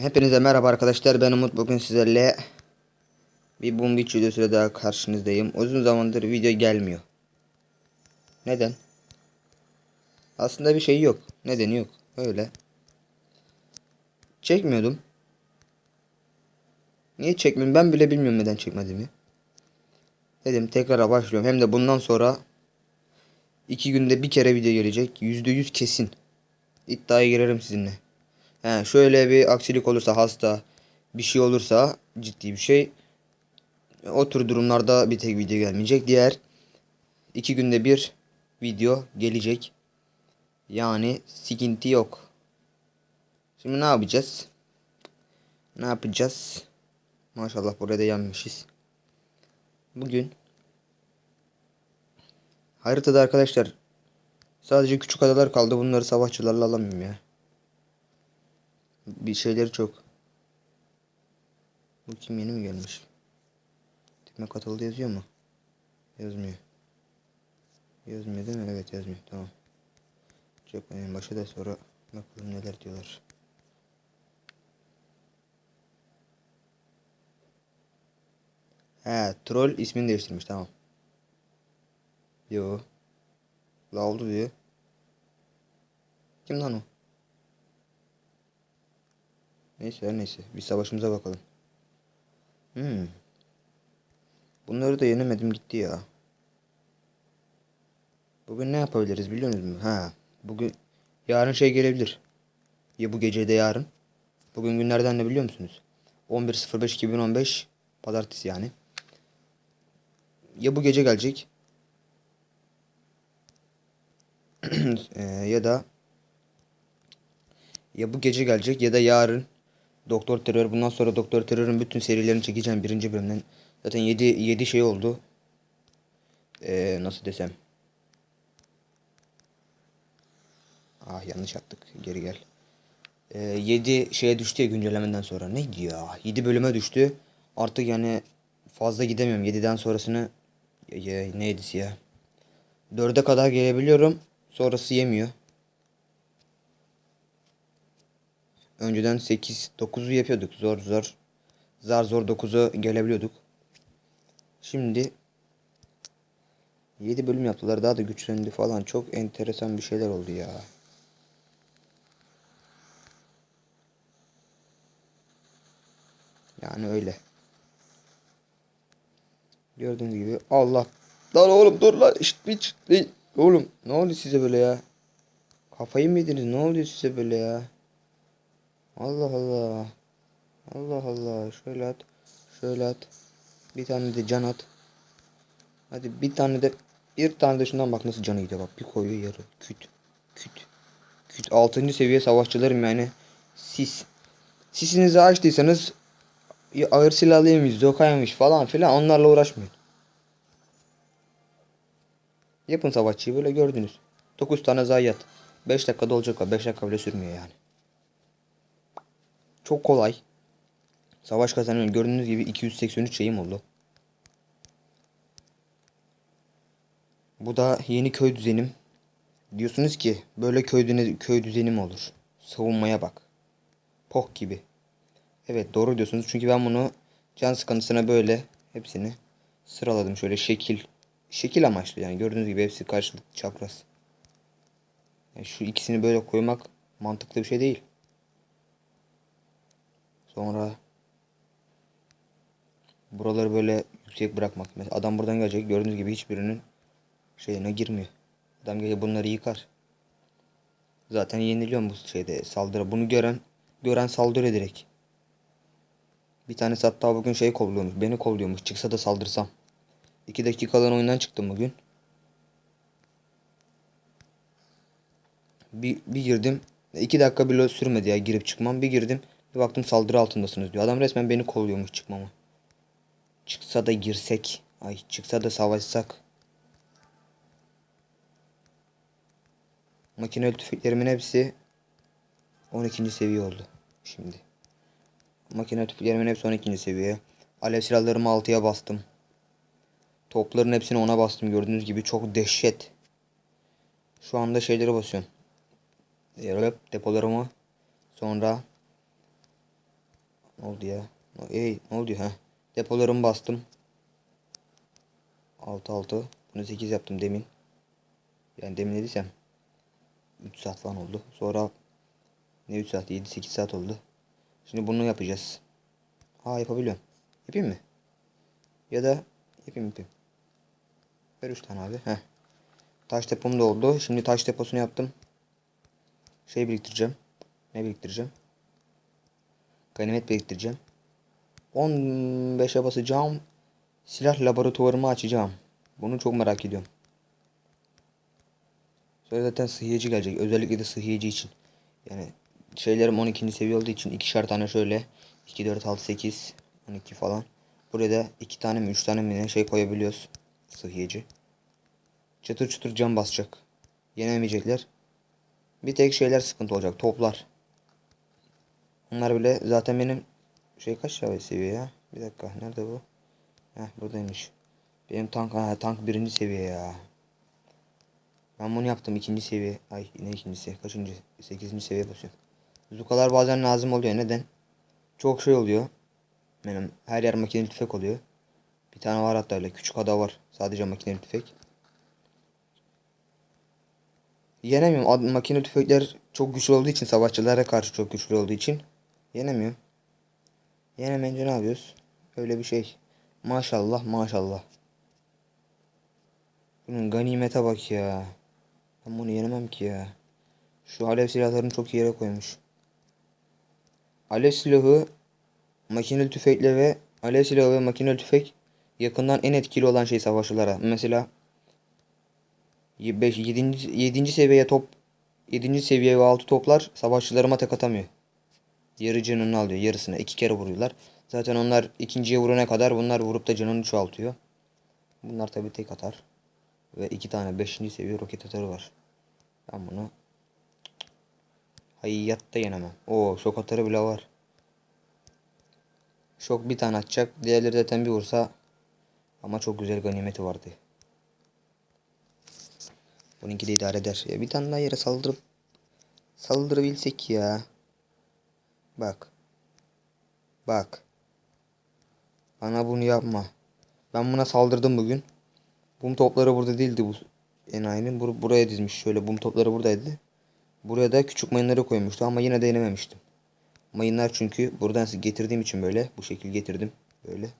Hepinize merhaba arkadaşlar ben Umut bugün sizlerle bir Boom Beach videosuyla daha karşınızdayım. Uzun zamandır video gelmiyor. Neden? Aslında bir şey yok. Nedeni yok. Öyle. Çekmiyordum. Niye çekmiyorum ben bile bilmiyorum neden çekmediğimi. Dedim tekrara başlıyorum. Hem de bundan sonra iki günde bir kere video gelecek. Yüzde yüz kesin. İddiaya girerim sizinle. He, şöyle bir aksilik olursa hasta bir şey olursa ciddi bir şey o tür durumlarda bir tek video gelmeyecek. Diğer iki günde bir video gelecek. Yani sıkıntı yok. Şimdi ne yapacağız? Ne yapacağız? Maşallah burada yanmışız. Bugün haritada arkadaşlar sadece küçük adalar kaldı. Bunları savaşçılarla alamıyorum ya bir şeyleri çok. Bu kim yeni mi gelmiş? Tikme katıldı yazıyor mu? Yazmıyor. Yazmıyor değil mi? Evet yazmıyor. Tamam. Çok en başı da sonra bakalım neler diyorlar. He, troll ismini değiştirmiş tamam. Yo. La oldu diyor. Kim lan o? Neyse her neyse. Bir savaşımıza bakalım. Hmm. Bunları da yenemedim gitti ya. Bugün ne yapabiliriz biliyor musunuz? Ha. Bugün yarın şey gelebilir. Ya bu gece de yarın. Bugün günlerden ne biliyor musunuz? 11.05.2015 Pazartesi yani. Ya bu gece gelecek. e, ya da ya bu gece gelecek ya da yarın Doktor Terör. Bundan sonra Doktor Terör'ün bütün serilerini çekeceğim birinci bölümden. Zaten 7 7 şey oldu. Ee, nasıl desem. Ah yanlış yaptık. Geri gel. Ee, 7 şeye düştü ya güncellemeden sonra. Neydi ya? 7 bölüme düştü. Artık yani fazla gidemiyorum. 7'den sonrasını ya, ya, neydi ya? 4'e kadar gelebiliyorum. Sonrası yemiyor. Önceden 8 9'u yapıyorduk. Zor zor. Zar zor 9'a gelebiliyorduk. Şimdi 7 bölüm yaptılar. Daha da güçlendi falan. Çok enteresan bir şeyler oldu ya. Yani öyle. Gördüğünüz gibi Allah. Lan oğlum dur lan. Bir değil. Oğlum ne oldu size böyle ya? Kafayı mı yediniz? Ne oluyor size böyle ya? Allah Allah. Allah Allah. Şöyle at. Şöyle at. Bir tane de can at. Hadi bir tane de bir tane de şundan bak nasıl canı gidiyor bak. Bir koyuyor yarı. Küt. Küt. Küt. Altıncı seviye savaşçılarım yani. Sis. Sisinizi açtıysanız ağır silahlıymış, zokaymış falan filan onlarla uğraşmayın. Yapın savaşçıyı böyle gördünüz. 9 tane zayiat. 5 dakikada olacak o. 5 dakika bile sürmüyor yani. Çok kolay. Savaş kazanıyorum. Gördüğünüz gibi 283 şeyim oldu. Bu da yeni köy düzenim. Diyorsunuz ki böyle köy, düzeni, köy düzenim olur. Savunmaya bak. Poh gibi. Evet doğru diyorsunuz. Çünkü ben bunu can sıkıntısına böyle hepsini sıraladım. Şöyle şekil şekil amaçlı yani. Gördüğünüz gibi hepsi karşılıklı çapraz. Yani şu ikisini böyle koymak mantıklı bir şey değil. Sonra buraları böyle yüksek bırakmak. Mesela adam buradan gelecek. Gördüğünüz gibi hiçbirinin şeyine girmiyor. Adam gelecek bunları yıkar. Zaten yeniliyorum bu şeyde saldırı. Bunu gören gören saldırıyor direkt. Bir tanesi hatta bugün şey kolluyormuş. Beni kolluyormuş. Çıksa da saldırsam. 2 dakikalığına oyundan çıktım bugün. Bir, bir girdim. 2 dakika bile sürmedi ya girip çıkmam. Bir girdim. Bir baktım saldırı altındasınız diyor. Adam resmen beni kolluyormuş çıkmama. Çıksa da girsek. Ay çıksa da savaşsak. Makineli tüfeklerimin hepsi 12. seviye oldu. Şimdi. Makineli tüfeklerimin hepsi 12. seviye. Alev silahlarımı 6'ya bastım. Topların hepsini ona bastım. Gördüğünüz gibi çok dehşet. Şu anda şeyleri basıyorum. Depolarımı. Sonra Ne oldu ya? Ey ne oldu ha? Depolarımı bastım. 6 6. Bunu 8 yaptım demin. Yani demin dediysem 3 saat falan oldu. Sonra ne 3 saat 7 8 saat oldu. Şimdi bunu yapacağız. Ha yapabiliyorum. Yapayım mı? Ya da yapayım yapayım. Ver 3 tane abi. Heh. Taş depom da oldu. Şimdi taş deposunu yaptım. Şey biriktireceğim. Ne biriktireceğim? Ganimet biriktireceğim. 15'e basacağım. Silah laboratuvarımı açacağım. Bunu çok merak ediyorum. Sonra zaten sıhhiyeci gelecek. Özellikle de sıhhiyeci için. Yani şeylerim 12. seviye olduğu için ikişer tane şöyle 2 4 6 8 12 falan. Buraya da 2 tane mi 3 tane mi ne şey koyabiliyoruz. Sıhhiyeci. Çıtır çıtır cam basacak. Yenemeyecekler. Bir tek şeyler sıkıntı olacak. Toplar. Bunlar bile zaten benim şey kaç seviye ya? Bir dakika. Nerede bu? Heh buradaymış. Benim tank ha, tank birinci seviye ya. Ben bunu yaptım ikinci seviye. Ay ne ikincisi? Kaçıncı? Sekizinci seviye basıyorum. Zukalar bazen lazım oluyor. Neden? Çok şey oluyor. Benim her yer makineli tüfek oluyor. Bir tane var hatta öyle. Küçük ada var. Sadece makineli tüfek. Yenemiyorum. Makineli tüfekler çok güçlü olduğu için savaşçılara karşı çok güçlü olduğu için yenemiyorum. Yenemeyince ne yapıyoruz? Öyle bir şey. Maşallah maşallah. Bunun ganimete bak ya. Ben bunu yenemem ki ya. Şu alev silahlarını çok yere koymuş. Alev silahı makineli tüfekle ve alev silahı ve makineli tüfek yakından en etkili olan şey savaşçılara. Mesela 5 7. 7. seviye top 7. seviye ve altı toplar savaşçılarıma tek atamıyor. Yarı canını alıyor yarısına. iki kere vuruyorlar. Zaten onlar ikinciye vurana kadar bunlar vurup da canını çoğaltıyor. Bunlar tabi tek atar. Ve iki tane 5. seviye roket atarı var. Ben bunu hayatta yenemem. Oo şok atarı bile var. Şok bir tane atacak. Diğerleri zaten bir vursa ama çok güzel ganimeti vardı. Bununki de idare eder. Ya bir tane daha yere saldırıp saldırabilsek ya. Bak. Bak. Bana bunu yapma. Ben buna saldırdım bugün. Bum topları burada değildi bu enayinin. Bur buraya dizmiş. Şöyle bum topları buradaydı. Buraya da küçük mayınları koymuştu ama yine de yenememiştim. Mayınlar çünkü buradan getirdiğim için böyle. Bu şekil getirdim. Böyle.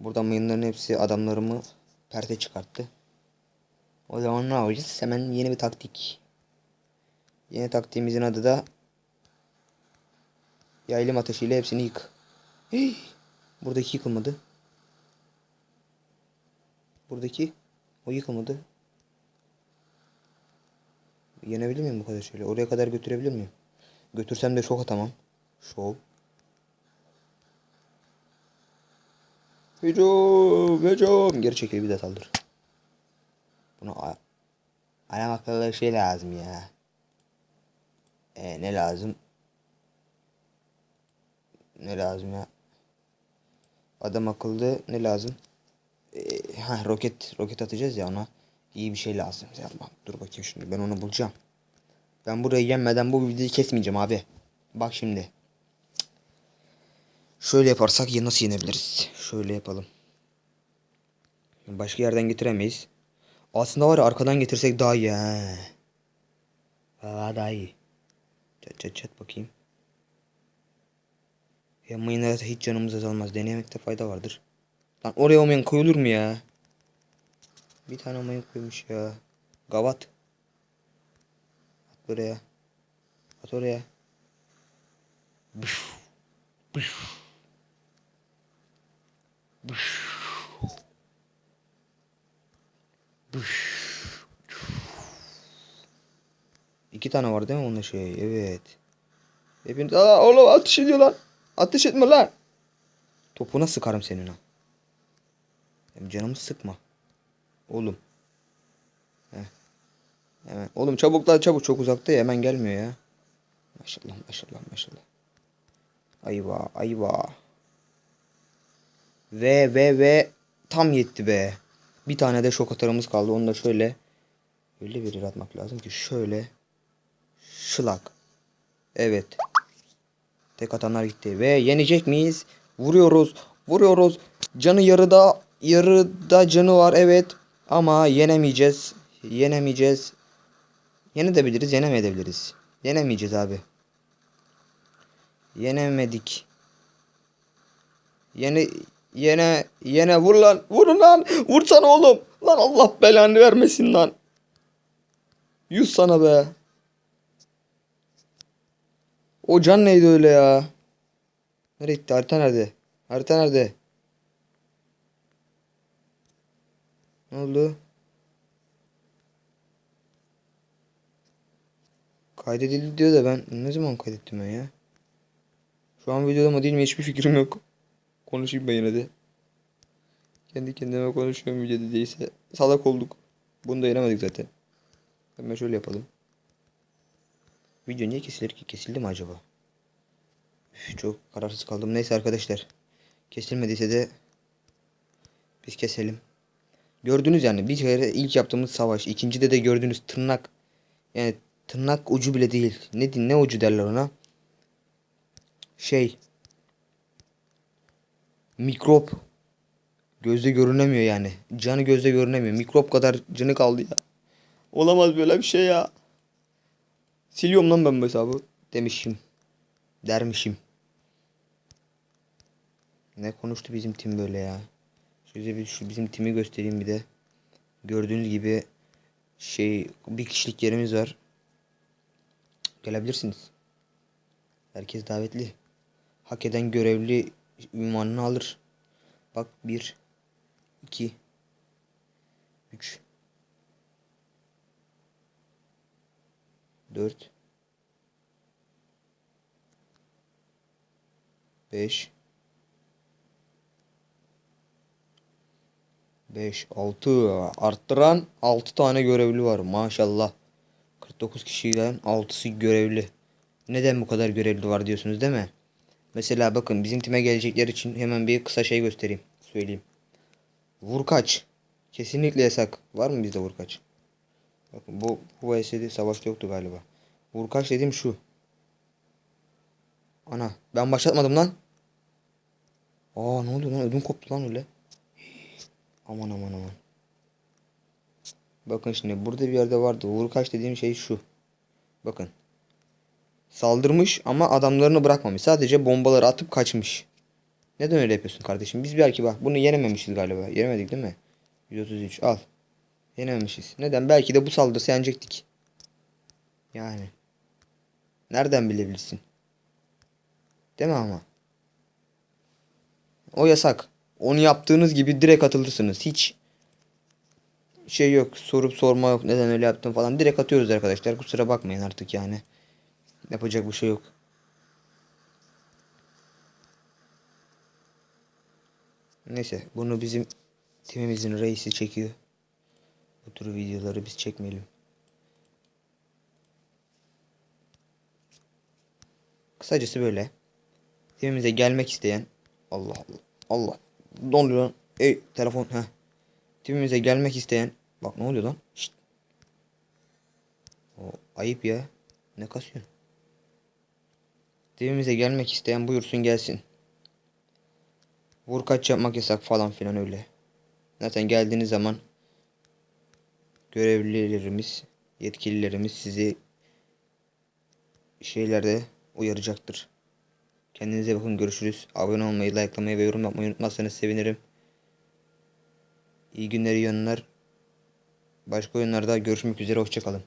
Buradan mayınların hepsi adamlarımı perte çıkarttı. O zaman ne yapacağız? Hemen yeni bir taktik. Yeni taktiğimizin adı da yaylım ateşiyle hepsini yık. Hey! Buradaki yıkılmadı. Buradaki o yıkılmadı. Yenebilir miyim bu kadar şeyle? Oraya kadar götürebilir miyim? Götürsem de şok atamam. Şov. Hücum! Hücum! Geri çekil bir de saldır. Buna adam akıllı şey lazım ya. E, ne lazım? Ne lazım ya? Adam akıllı ne lazım? E, ha roket roket atacağız ya ona. İyi bir şey lazım. Tamam dur bakayım şimdi ben onu bulacağım. Ben burayı yenmeden bu videoyu kesmeyeceğim abi. Bak şimdi. Şöyle yaparsak ya nasıl yenebiliriz? Şöyle yapalım. Başka yerden getiremeyiz. Aslında var ya arkadan getirsek daha iyi he. Daha iyi. Çat çat çat bakayım. Ya mayınlara hiç canımız azalmaz. Denemekte fayda vardır. Lan oraya olmayan koyulur mu ya? Bir tane mayın koymuş ya. Gavat. At buraya. At oraya. Bış. Bış. Bış. İki tane var değil mi onda şey? Evet. Hepiniz... Aa oğlum ateş ediyor lan. Ateş etme lan. Topuna sıkarım senin ha. Canımı sıkma. Oğlum. Heh. Hemen. Oğlum çabuk lan çabuk çok uzakta ya hemen gelmiyor ya. Maşallah maşallah maşallah. Ayva ayva. Ve ve ve tam yetti be. Bir tane de şok atarımız kaldı. Onu da şöyle öyle bir atmak lazım ki şöyle şılak. Evet. Tek atanlar gitti. Ve yenecek miyiz? Vuruyoruz. Vuruyoruz. Canı yarıda. Yarıda canı var evet. Ama yenemeyeceğiz. Yenemeyeceğiz. Yenebiliriz, yenemeyebiliriz. Yenemeyeceğiz abi. Yenemedik. Yene yene yene vur lan. Vurun lan. Vursana oğlum. Lan Allah belanı vermesin lan. Yüz sana be. O can neydi öyle ya? Nereye gitti? Harita nerede? Harita nerede? Ne oldu? Kaydedildi diyor da ben ne zaman kaydettim ben ya? Şu an videoda mı değil mi hiçbir fikrim yok. Konuşayım ben yine de. Kendi kendime konuşuyorum videoda değilse. Salak olduk. Bunu da yenemedik zaten. Hemen şöyle yapalım. Video niye kesilir ki? Kesildi mi acaba? Üf, çok kararsız kaldım. Neyse arkadaşlar. Kesilmediyse de biz keselim. Gördünüz yani bir kere ilk yaptığımız savaş. ikincide de gördüğünüz tırnak. Yani tırnak ucu bile değil. Ne ne ucu derler ona? Şey. Mikrop. Gözde görünemiyor yani. Canı gözde görünemiyor. Mikrop kadar canı kaldı ya. Olamaz böyle bir şey ya. Siliyorum lan ben bu hesabı. Demişim. Dermişim. Ne konuştu bizim tim böyle ya. Şöyle bir şu bizim timi göstereyim bir de. Gördüğünüz gibi şey bir kişilik yerimiz var. Gelebilirsiniz. Herkes davetli. Hak eden görevli ünvanını alır. Bak 1 2 3 4 5 5 6 arttıran 6 tane görevli var maşallah. 49 kişiden 6'sı görevli. Neden bu kadar görevli var diyorsunuz değil mi? Mesela bakın bizim time gelecekler için hemen bir kısa şey göstereyim. Söyleyeyim. Vurkaç. Kesinlikle yasak. Var mı bizde vurkaç? Bakın bu bu VS'de savaşta yoktu galiba. Vurkaç dediğim şu. Ana ben başlatmadım lan. Aa ne oldu lan ödüm koptu lan öyle. Aman aman aman. Bakın şimdi burada bir yerde vardı. Vurkaç dediğim şey şu. Bakın. Saldırmış ama adamlarını bırakmamış. Sadece bombaları atıp kaçmış. Neden öyle yapıyorsun kardeşim? Biz belki bak bunu yenememişiz galiba. Yenemedik değil mi? 133 al. Yenememişiz. Neden? Belki de bu saldırısı yenecektik. Yani. Nereden bilebilirsin? Değil mi ama? O yasak. Onu yaptığınız gibi direkt atılırsınız. Hiç şey yok. Sorup sorma yok. Neden öyle yaptın falan. Direkt atıyoruz arkadaşlar. Kusura bakmayın artık yani. Yapacak bir şey yok. Neyse bunu bizim timimizin reisi çekiyor. Bu tür videoları biz çekmeyelim. Kısacası böyle. Timimize gelmek isteyen Allah Allah Allah ne oluyor lan? Ey telefon ha. Timimize gelmek isteyen bak ne oluyor lan? Şşt. O ayıp ya. Ne kasıyorsun? Evimize gelmek isteyen buyursun gelsin. Vur kaç yapmak yasak falan filan öyle. Zaten geldiğiniz zaman görevlilerimiz, yetkililerimiz sizi şeylerde uyaracaktır. Kendinize bakın görüşürüz. Abone olmayı, likelamayı ve yorum yapmayı unutmazsanız sevinirim. İyi günler, iyi oyunlar. Başka oyunlarda görüşmek üzere. Hoşçakalın.